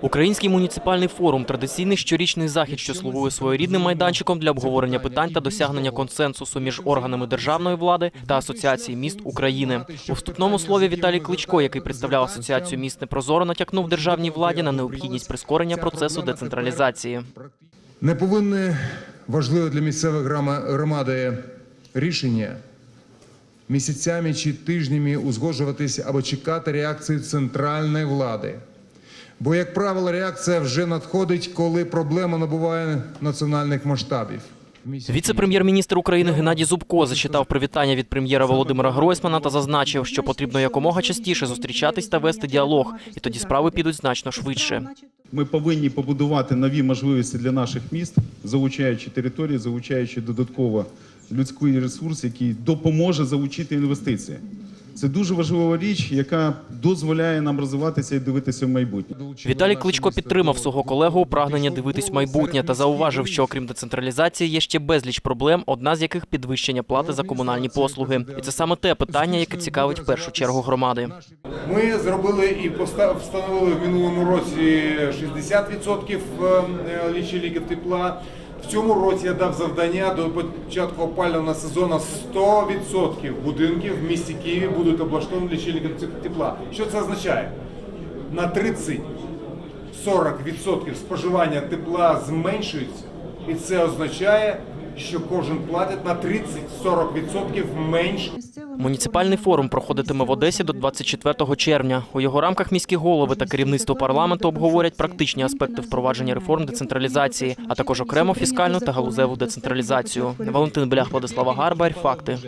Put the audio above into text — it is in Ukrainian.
Український муніципальний форум традиційний щорічний захід, що слугує своєрідним майданчиком для обговорення питань та досягнення консенсусу між органами державної влади та асоціації міст України. У вступному слові Віталій Кличко, який представляв асоціацію міст непрозоро, натякнув державній владі на необхідність прискорення процесу децентралізації. Не повинні важливе для місцевих громади рішення місяцями чи тижнями узгоджуватись або чекати реакції центральної влади. Бо, як правило, реакція вже надходить, коли проблема набуває національних масштабів. Віце-прем'єр-міністр України Геннадій Зубко зачитав привітання від прем'єра Володимира Гройсмана та зазначив, що потрібно якомога частіше зустрічатись та вести діалог, і тоді справи підуть значно швидше. Ми повинні побудувати нові можливості для наших міст, залучаючи території, залучаючи додатково людський ресурс, який допоможе залучити інвестиції. Це дуже важлива річ, яка дозволяє нам розвиватися і дивитися в майбутнє. Віталій Кличко підтримав свого колегу у прагнення дивитись в майбутнє та зауважив, що окрім децентралізації є ще безліч проблем, одна з яких підвищення плати за комунальні послуги. І це саме те питання, яке цікавить в першу чергу громади. Ми зробили і встановили в минулому році 60% е, лічильників тепла. В цьому році я дав завдання до початку опалювального сезону 100% будинків в місті Києві будуть облаштовані лічильниками тепла. Що це означає? На 30-40% споживання тепла зменшується, і це означає, що кожен платить на 30-40% менше. Муніципальний форум проходитиме в Одесі до 24 червня. У його рамках міські голови та керівництво парламенту обговорять практичні аспекти впровадження реформ децентралізації, а також окремо фіскальну та галузеву децентралізацію. Валентин Блях, Владислава Гарбар. Факти.